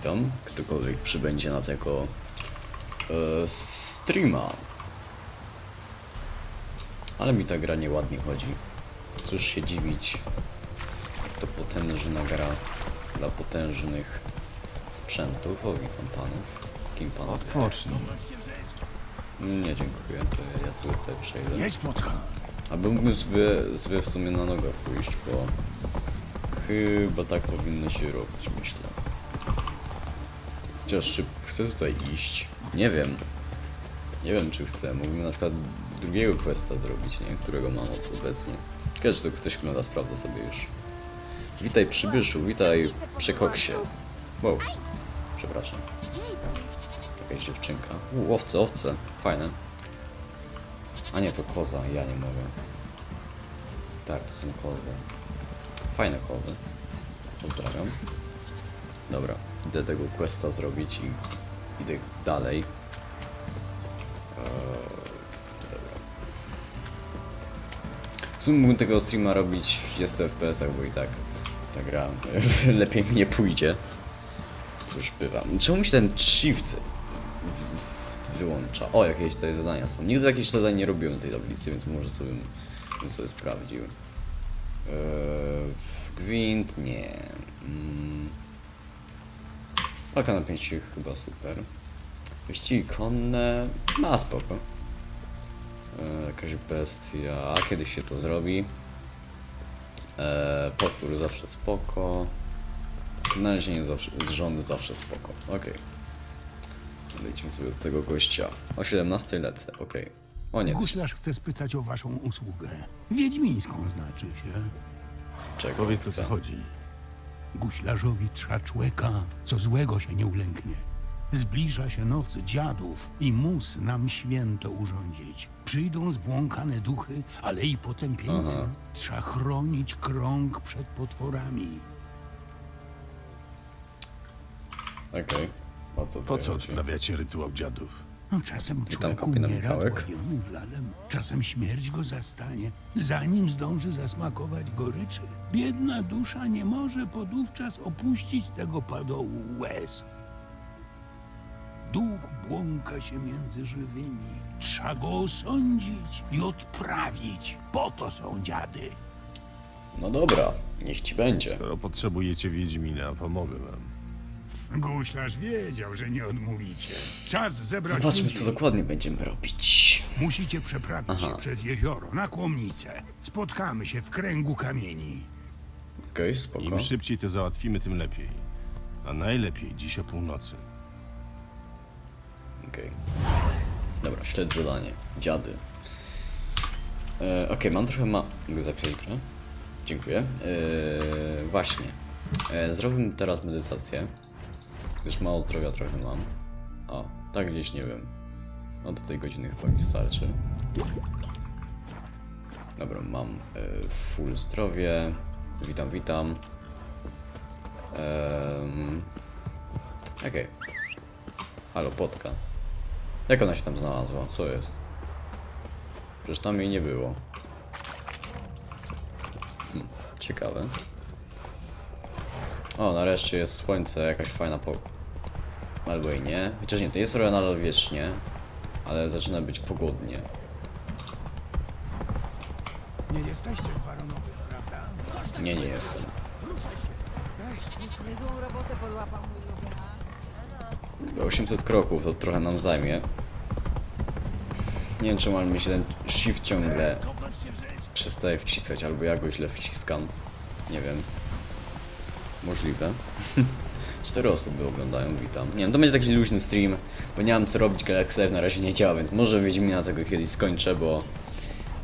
witam. Ktokolwiek przybędzie na tego e, streama. Ale mi ta gra nieładnie chodzi. Cóż się dziwić. To potężna gra dla potężnych sprzętów. O, witam panów. Kim pan jest? Odpocznij. Nie, dziękuję. To ja sobie tutaj przejdę. Jedź płotka. A mógłbym sobie, sobie w sumie na nogach pójść, bo chyba tak powinno się robić, myślę. Chociaż chcę tutaj iść? Nie wiem. Nie wiem, czy chcę. Mógłbym na przykład drugiego questa zrobić, nie? Którego mam obecnie. Ciekawe, to ktoś ogląda, sprawdzę sobie już. Witaj przybyszu, witaj przekoksie. Wow. Przepraszam. Jakaś dziewczynka. U, owce, owce. Fajne. A nie, to koza, ja nie mogę. Tak, to są kozy. Fajne kozy. Pozdrawiam. Dobra, idę tego questa zrobić i idę dalej. Eee, dobra. W sumie mógłbym tego streama robić w 30 fps, bo i tak ta gra lepiej mi nie pójdzie. Cóż bywa. Czemu mi się ten shift wyłącza? O, jakieś tutaj zadania są. Nigdy takich zadań nie robiłem w tej tablicy, więc może sobie bym sobie sprawdził. Eee, gwint? Nie. Mm. Walka na pięści chyba super. Wyścigi konne? Ma spoko. Eee, jakaś bestia. Kiedyś się to zrobi. Eee, potwór zawsze spoko. Znalezienie zawsze, z żony zawsze spoko. Okej. Lecimy sobie do tego gościa. O 17 lecę, okej. O nie, Guślarz chce spytać o waszą usługę. Wiedźmińską znaczy się. czego Powiedz o co chodzi. Guślarzowi trza człeka, co złego się nie ulęknie. Zbliża się noc dziadów i mus nam święto urządzić. Przyjdą zbłąkane duchy, ale i potępieńcy. Aha. Trza chronić krąg przed potworami. Okej. Po co Po tutaj co chodzi? odprawiacie rytuał dziadów? No, czasem Witam, człowiek kapitan umiera Michałek. dławionym żalem, czasem śmierć go zastanie, zanim zdąży zasmakować goryczy. Biedna dusza nie może podówczas opuścić tego padołu łez. Duch błąka się między żywymi. Trzeba go osądzić i odprawić. Po to są dziady. No dobra, niech ci będzie. Skoro potrzebujecie Wiedźmina, pomogę wam. Guślarz wiedział, że nie odmówicie. Czas zebrać Zobaczmy, ludzi. co dokładnie będziemy robić. Musicie przeprawić Aha. się przez jezioro, na Kłomnicę. Spotkamy się w kręgu kamieni. Okej, spoko. Im szybciej to załatwimy, tym lepiej. A najlepiej dziś o północy. Okej. Dobra, śledź zadanie. Dziady. E, Okej, mam trochę ma... Mogę zapisać grę? Dziękuję. E, właśnie. E, zrobię teraz medytację. Gdyż mało zdrowia trochę mam. O, tak gdzieś, nie wiem. No do tej godziny chyba mi starczy. Dobra, mam e, full zdrowie. Witam, witam. Ehm, Okej. Halo, potka. Jak ona się tam znalazła? Co jest? Przecież tam jej nie było. Hm, ciekawe. O, nareszcie jest słońce, jakaś fajna po... Albo i nie. Chociaż nie, to jest trochę nadal wiecznie. Ale zaczyna być pogodnie. Nie jesteście baronowych, prawda? Nie, nie jestem. Niezłą robotę podłapał mój lubię. Tylko 800 kroków, to trochę nam zajmie. Nie wiem czemu, mi się ten shift ciągle przestaje wciskać, albo ja go źle wciskam. Nie wiem. Możliwe. Cztery osoby oglądają, witam. Nie wiem, to będzie taki luźny stream, bo nie mam co robić, Galaxy Live na razie nie działa, więc może Wiedźmina tego kiedyś skończę, bo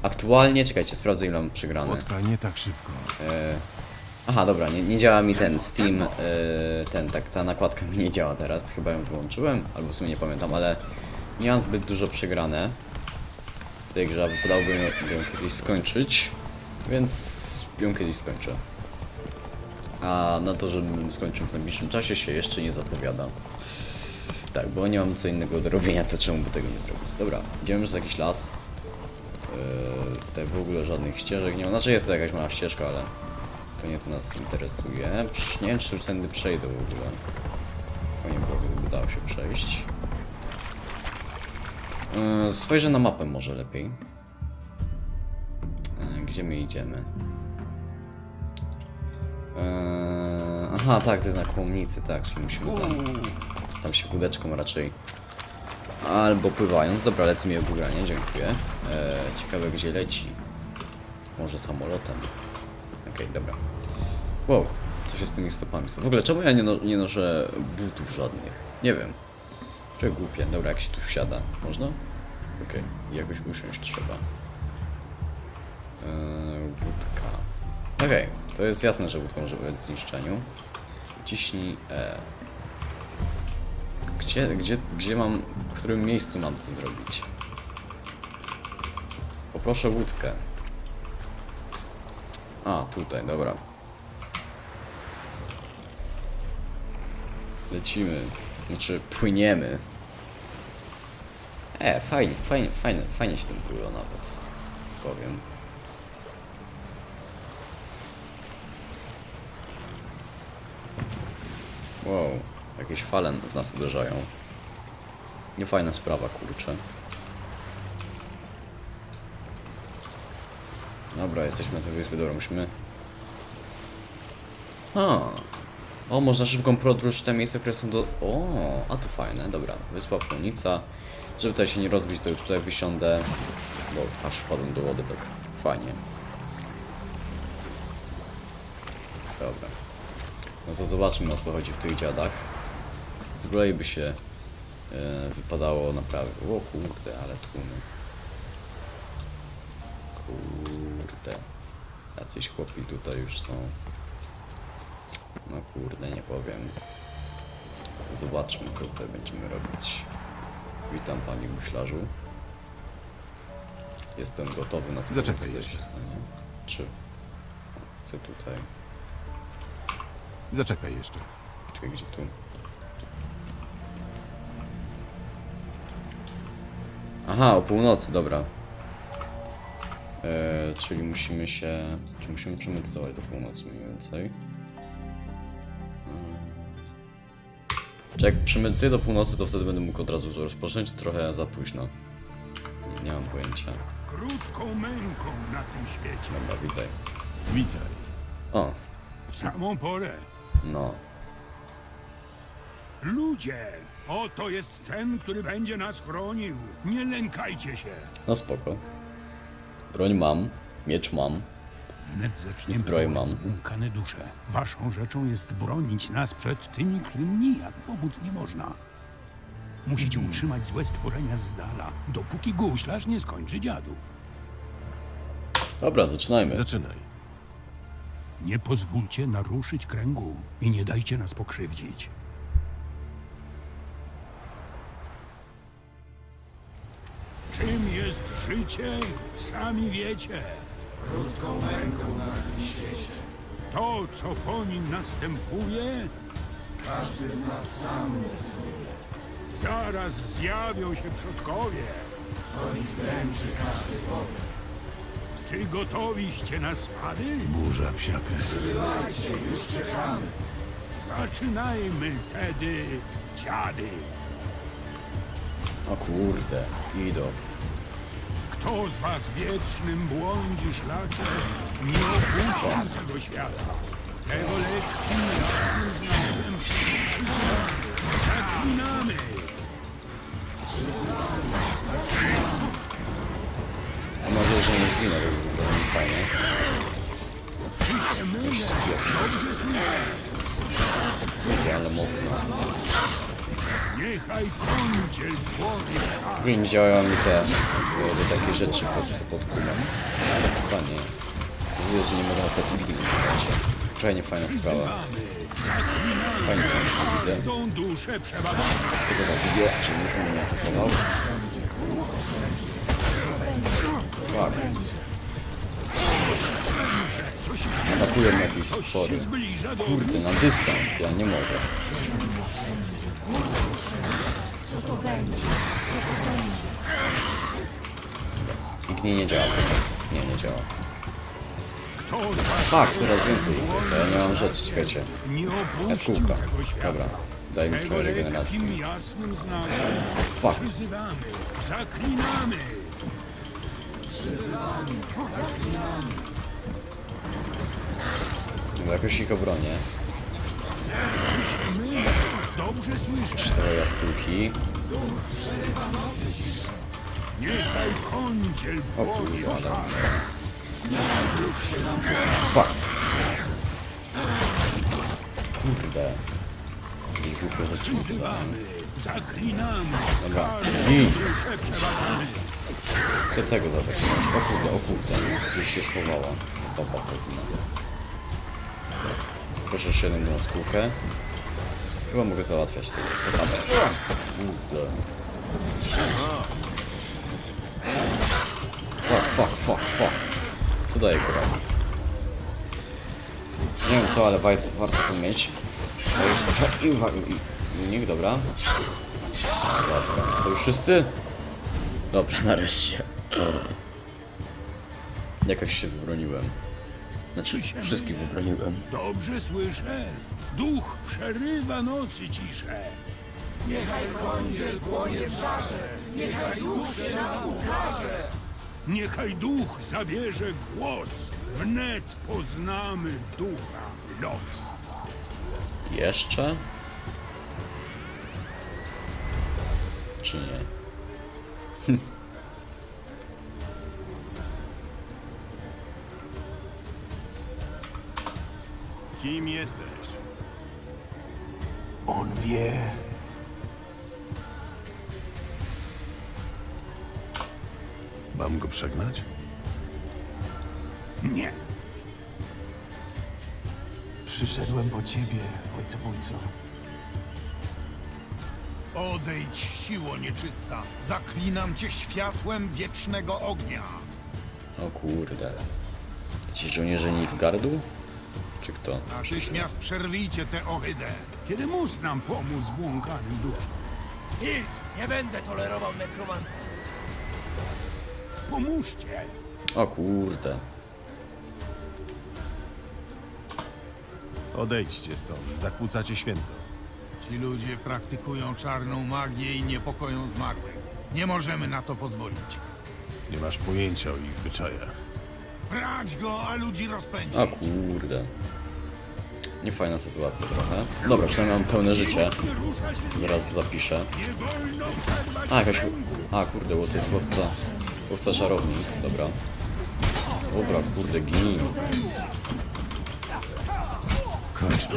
aktualnie, czekajcie, sprawdzę ile mam przegrane. Płotka, nie tak szybko. E, Aha, dobra, nie, nie działa mi ten Steam, e, ten, tak, ta nakładka mi nie działa teraz, chyba ją wyłączyłem, albo w sumie nie pamiętam, ale nie mam zbyt dużo przegrane tej grze, wypadałoby ją, ją kiedyś skończyć, więc ją kiedyś skończę. A na to, żebym skończył w najbliższym czasie się jeszcze nie zapowiada. Tak, bo nie mam co innego do robienia, to czemu by tego nie zrobić? Dobra, idziemy przez jakiś las. Yy, w ogóle żadnych ścieżek nie ma. Znaczy jest to jakaś mała ścieżka, ale to nie to nas interesuje. Psz, Nie wiem, czy tędy przejdę w ogóle. Fajnie byłoby, gdyby dało się przejść. Yy, spojrzę na mapę może lepiej. Yy, gdzie my idziemy? Aha, tak, to jest na kłomnicy, tak, czyli musimy tam, tam się kółeczką raczej. Albo pływając. Dobra, lecę mi ogóranie, dziękuję. Eee, ciekawe gdzie leci. Może samolotem. Okej, dobra. Wow, co się z tymi stopami stało? W ogóle czemu ja nie, no, nie noszę butów żadnych? Nie wiem. Czy głupie. Dobra, jak się tu wsiada. Można? Okej, jakoś usiąść trzeba. Eee, łódka. Okej, to jest jasne, że łódka może w zniszczeniu. Ciśnij E. Gdzie, gdzie, gdzie mam, w którym miejscu mam to zrobić? Poproszę łódkę. A, tutaj, dobra. Lecimy. Znaczy, płyniemy. E, fajnie, fajnie, fajnie, fajnie się tym pływa nawet. Powiem. Wow, jakieś fale w nas uderzają. Niefajna sprawa, kurczę. Dobra, jesteśmy na tej wyspie, dobra, musimy... A, o, można szybką podróż w te miejsca, które są do... O, a to fajne, dobra. Wyspa Płonica. Żeby tutaj się nie rozbić, to już tutaj wysiądę, bo aż wpadłem do wody, tak fajnie. Dobra. No to zobaczmy o co chodzi w tych dziadach. Z kolei by się e, wypadało naprawdę. O kurde, ale tłumy. Kurde. Jacyś chłopi tutaj już są. No kurde, nie powiem. Zobaczmy co tutaj będziemy robić. Witam panie guślarzu. Jestem gotowy na co Zaczekaj się stanie. Czy? Chcę tutaj. Zaczekaj jeszcze. Czekaj, gdzie tu? Aha, o północy, dobra. E, czyli musimy się... Czy musimy przemedytować do północy mniej więcej? Czy jak przemedytuję do północy, to wtedy będę mógł od razu rozpocząć? Trochę za późno. Nie, nie mam pojęcia. Krótką męką na tym świecie. Dobra, witaj. Witaj. O, W samą porę. No. Ludzie, oto jest ten, który będzie nas chronił. Nie lękajcie się. No spoko. Broń mam, miecz mam. Wnet zaczniemy wołać mam. zbłąkane dusze. Waszą rzeczą jest bronić nas przed tymi, którym nijak pomóc nie można. Musicie utrzymać złe stworzenia z dala, dopóki guślarz nie skończy dziadów. Dobra, zaczynajmy. Zaczynaj. Nie pozwólcie naruszyć kręgu i nie dajcie nas pokrzywdzić. Czym jest życie, sami wiecie. Krótką męką na tym świecie. To, co po nim następuje, każdy z nas sam decyduje. Zaraz zjawią się przodkowie. Co ich dręczy każdy powie. Czy gotowiście na spady? Burza psiaka. Zaczynajmy tedy, dziady. O kurde, idą. Kto z was wiecznym błądzi szlakiem, nie opuści tego świata. Tego lekkim, Niechaj kądziel głowie szar. W nie działają mi te, te takie rzeczy pod, pod kulą. Ale chyba nie. Mówię, że nie mogę na nigdy nie wybrać. Fajnie, fajna sprawa. Fajnie, fajnie widzę. Tego zabiję, czy już mnie atakował. Fuck. Atakują jakieś stwory. do Kurde, na dystans, ja nie mogę. Nikt nie, działa, co to? Nie, nie działa. Fuck, coraz więcej jest, nie mam rzeczy, czekajcie. Jaskółka. Dobra. Daj mi Tego trochę regeneracji. lekkim, jasnym znakiem Fuck. zaklinamy. No jakoś ich obronię. Trochę jaskółki. Niechaj kądziel O kurde, ale... Fuck. Kurde. Jakieś głupie rzeczy. Przyzywamy, zaklinamy. Dobra, gin. Chcę tego zaatakować. O kurde, o kurde. Gdzieś się schowała. Baba pewna. Proszę jeszcze jeden na skórkę. Chyba mogę załatwiać tego. Dobra. Kurde. Fuck, fuck, fuck, fuck. Co daje gra? Nie wiem co, ale wa warto to mieć. To jeszcze... I, uwaga, i, dobra. Łatwe. To już wszyscy? Dobra, nareszcie. Jakoś się wybroniłem. Znaczy, wszystkich wybroniłem. Dobrze słyszę. Duch przerywa nocy ciszę. Niechaj duch zabierze głos. Wnet poznamy ducha los. Jeszcze? Czy nie? Kim jesteś? On wie. Mam go przegnać? Nie. Przyszedłem po ciebie, ojcobójco. Odejdź, siło nieczysta. Zaklinam cię światłem wiecznego ognia. O kurde. Ci żołnierze Nilfgardu? Czy kto? Natychmiast przerwijcie tę ohydę. Kiedy mus nam pomóc błąkanym duszom? Milcz! Nie będę tolerował nekromancji. Pomóżcie. O kurde. Odejdźcie stąd, zakłócacie święto. Ci ludzie praktykują czarną magię i niepokoją zmarłych. Nie możemy na to pozwolić. Nie masz pojęcia o ich zwyczajach. Brać go, a ludzi rozpędzić. O kurde. Niefajna sytuacja trochę. Dobra, przynajmniej mam pełne życie. Zaraz zapiszę. A, jakaś... A, kurde, bo to jest łowca... Łowca czarownic, dobra. Dobra, kurde, gin. Kończ.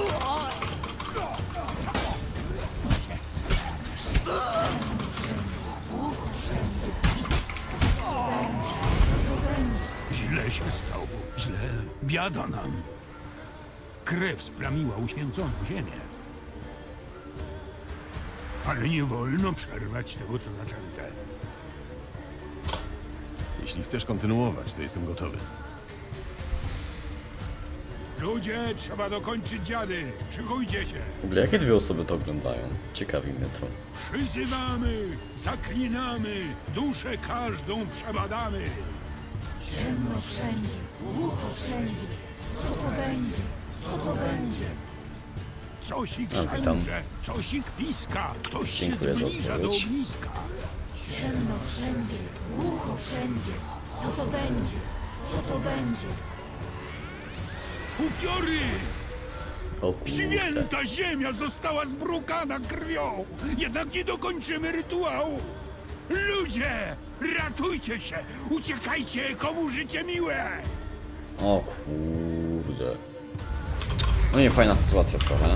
Źle się stało. Źle. Biada nam. Krew splamiła uświęconą ziemię. Ale nie wolno przerwać tego, co zaczęte. Jeśli chcesz kontynuować, to jestem gotowy. Ludzie, trzeba dokończyć dziady. Szykujcie się. W ogóle jakie dwie osoby to oglądają? Ciekawi mnie to. Przyzywamy, zaklinamy, duszę każdą przebadamy. Ciemno wszędzie, głucho wszędzie. Co to będzie? Co to będzie? Cosik A, witam. szęże, cosik piska, ktoś się Dziękuję za zbliża do odpowiedź. ogniska. Ciemno wszędzie, głucho wszędzie. Co to będzie? Co to będzie? Upiory! O kurde. Święta ziemia została zbrukana krwią! Jednak nie dokończymy rytuału! Ludzie! Ratujcie się! Uciekajcie, komu życie miłe! O kurde. No nie, fajna sytuacja trochę.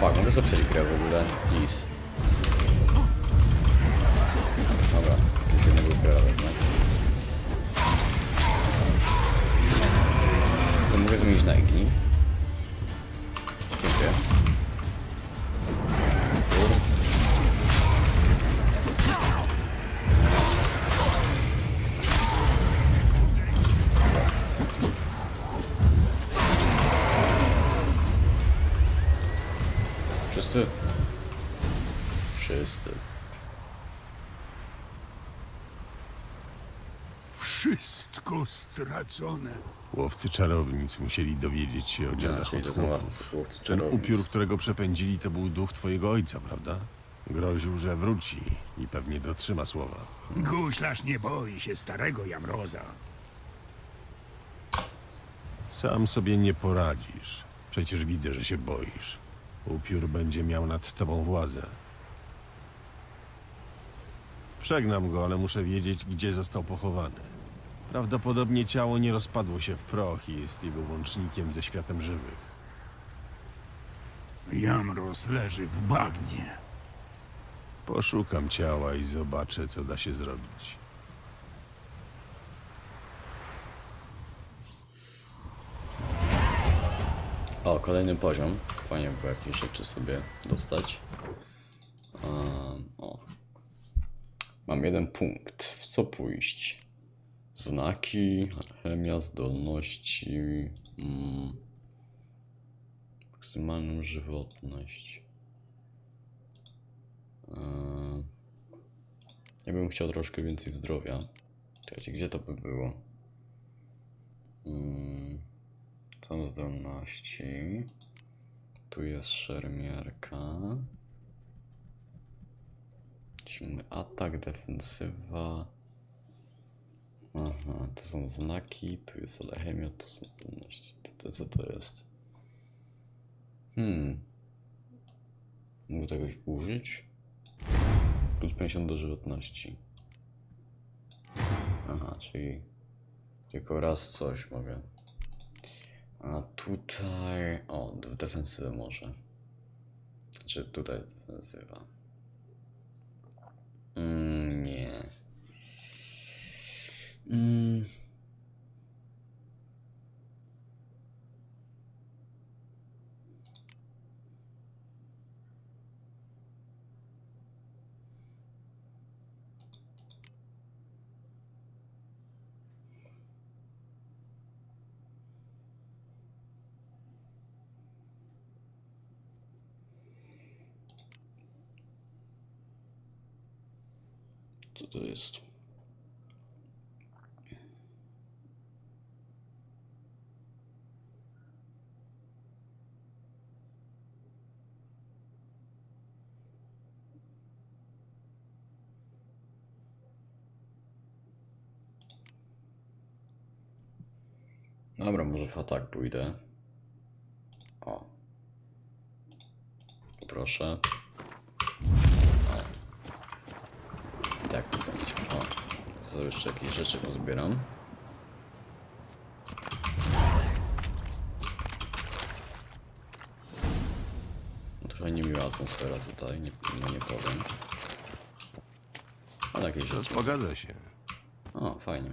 Fuck, mogę zapisać grę w ogóle? Please. Dobra, jakiegoś jednego grę wezmę. To mogę zmienić na Igi. Stracone. Łowcy czarownic musieli dowiedzieć się o dziadach to od są chłopów. łowcy Ten czarownic. upiór, którego przepędzili, to był duch twojego ojca, prawda? Groził, że wróci i pewnie dotrzyma słowa. Guślarz nie boi się starego Jamroza. Sam sobie nie poradzisz. Przecież widzę, że się boisz. Upiór będzie miał nad tobą władzę. Przegnam go, ale muszę wiedzieć, gdzie został pochowany. Prawdopodobnie ciało nie rozpadło się w proch i jest jego łącznikiem ze światem żywych. Jamroz leży w bagnie. Poszukam ciała i zobaczę, co da się zrobić. O, kolejny poziom. Fajnie było jakieś rzeczy sobie dostać. Um, o. Mam jeden punkt. W co pójść? Znaki, chemia, zdolności. Mm. Maksymalną żywotność. Um, ja bym chciał troszkę więcej zdrowia. Czekajcie, gdzie to by było? Mm. Są zdolności. Tu jest szermierka. Atak, defensywa. Aha, to są znaki, tu jest alchemia, tu są zdolności. To, co to jest? Hmm. Mogę tego użyć? Plus 50 do żywotności. Aha, czyli tylko raz coś mogę. A tutaj. O, w defensywę może. Znaczy tutaj defensywa. Mm, nie. Mm. Co to jest? Dobra, może w atak pójdę. O. Proszę. I tak będzie. O, co jeszcze jakieś rzeczy pozbieram. No, trochę niemiła atmosfera tutaj, nie, no nie powiem. Ale jakieś rzeczy. Zgadza się. O, fajnie.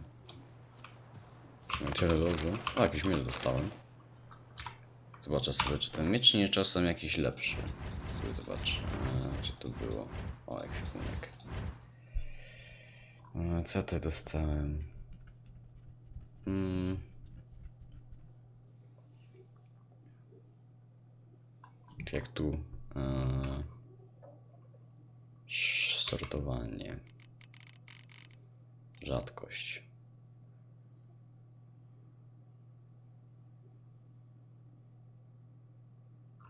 No tyle dobrze. O, jakiś miecz dostałem. Zobaczę sobie, czy ten miecz nie jest czasem jakiś lepszy. Sobie zobaczę, e, gdzie to było. O, ekwipunek. E, Co ty dostałem? Hmm. Jak tu? E, sortowanie. Rzadkość.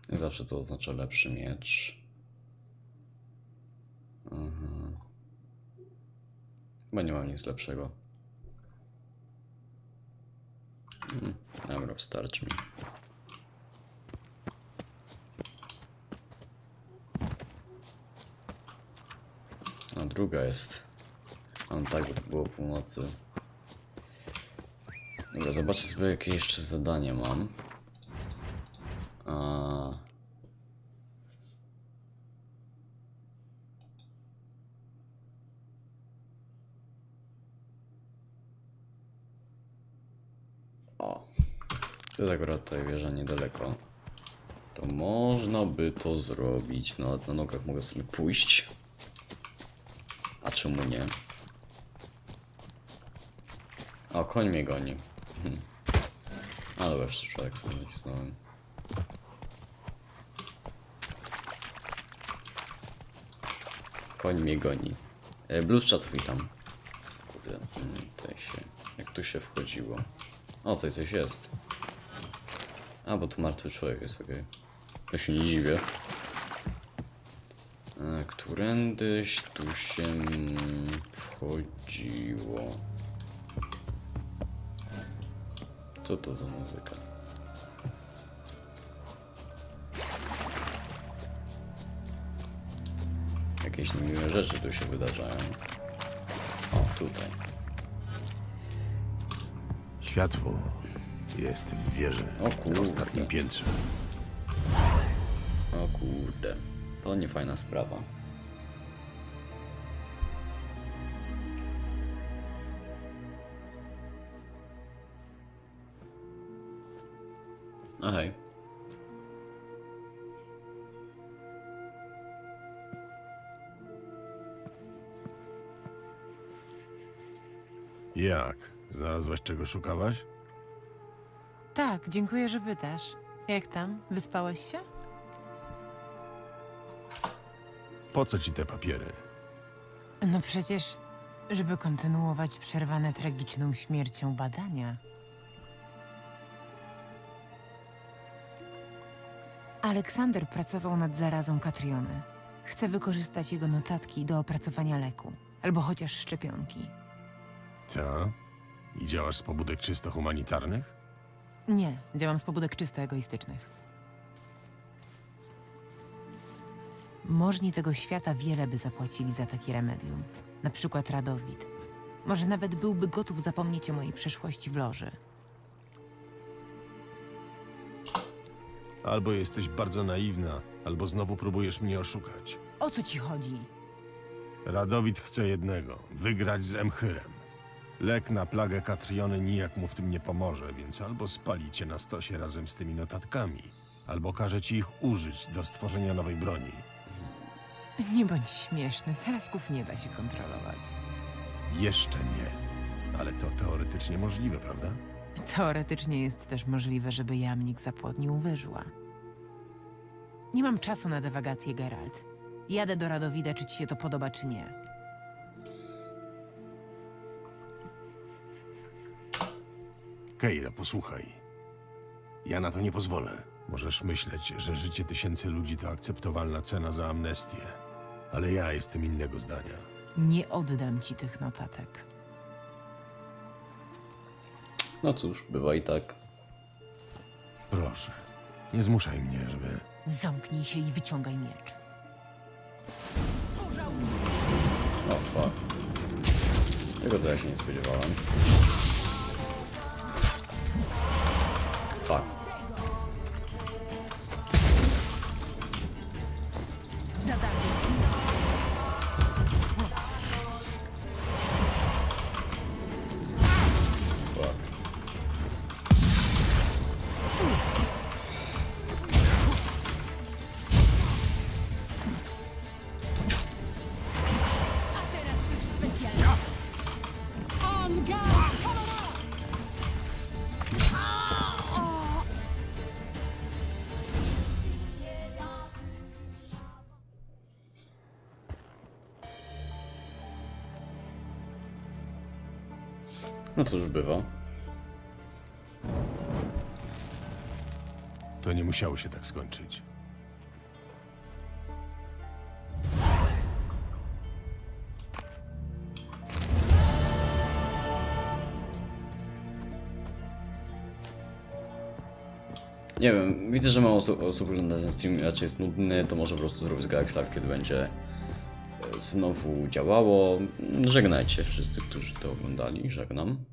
Zawsze to oznacza lepszy miecz. Mhm. Chyba nie mam nic lepszego. Hmm, dobra, wystarczy mi. A druga jest. Mam tak, bo to było północy. Dobra, zobaczę sobie jakie jeszcze zadanie mam. A... O. To jest akurat tutaj wieża niedaleko. To można by to zrobić. No, na nogach mogę sobie pójść. A czemu nie? O, koń mnie goni. Hmm. A dobra, przypadek sobie nacisnąłem. Koń mnie goni. E, Blues chat witam. Kurde, mm, tutaj się Jak tu się wchodziło? O, tutaj coś jest. A, bo tu martwy człowiek jest, okej. Ja się nie dziwię. A, którędyś tu się wchodziło. Co to za muzyka? Jakieś niemiłe rzeczy tu się wydarzają. O, tutaj. Światło jest w wieży. O kurde. Na ostatnim piętrze. O kurde. To nie fajna sprawa. A hej. Jak? Znalazłaś czego szukałaś? Tak, dziękuję, że pytasz. Jak tam? Wyspałeś się? Po co ci te papiery? No przecież, żeby kontynuować przerwane tragiczną śmiercią badania. Aleksander pracował nad zarazą Katriony. Chce wykorzystać jego notatki do opracowania leku, albo chociaż szczepionki. Ta? I działasz z pobudek czysto humanitarnych? Nie, działam z pobudek czysto egoistycznych. Możni tego świata wiele by zapłacili za takie remedium. Na przykład Radowid. Może nawet byłby gotów zapomnieć o mojej przeszłości w loży. Albo jesteś bardzo naiwna, albo znowu próbujesz mnie oszukać. O co ci chodzi? Radowid chce jednego wygrać z Emchyrem. Lek na plagę Katriony nijak mu w tym nie pomoże, więc albo spali cię na stosie razem z tymi notatkami, albo każe ci ich użyć do stworzenia nowej broni. Nie bądź śmieszny, zarazków nie da się kontrolować. Jeszcze nie. Ale to teoretycznie możliwe, prawda? Teoretycznie jest też możliwe, żeby jamnik zapłodnił wyżła. Nie mam czasu na dewagację, Geralt. Jadę do Radowida, czy ci się to podoba, czy nie. Keira, posłuchaj. Ja na to nie pozwolę. Możesz myśleć, że życie tysięcy ludzi to akceptowalna cena za amnestię. Ale ja jestem innego zdania. Nie oddam ci tych notatek. No cóż, bywa i tak. Proszę, nie zmuszaj mnie, żeby... Zamknij się i wyciągaj miecz. O fuck. Tego to ja się nie spodziewałem. Fuck. No cóż, bywa. To nie musiało się tak skończyć. Nie wiem, widzę, że mało osób, osób ogląda ten stream, raczej jest nudny, to może po prostu zrobię z Galaxy Live, kiedy będzie znowu działało. Żegnajcie wszyscy, którzy to oglądali, żegnam.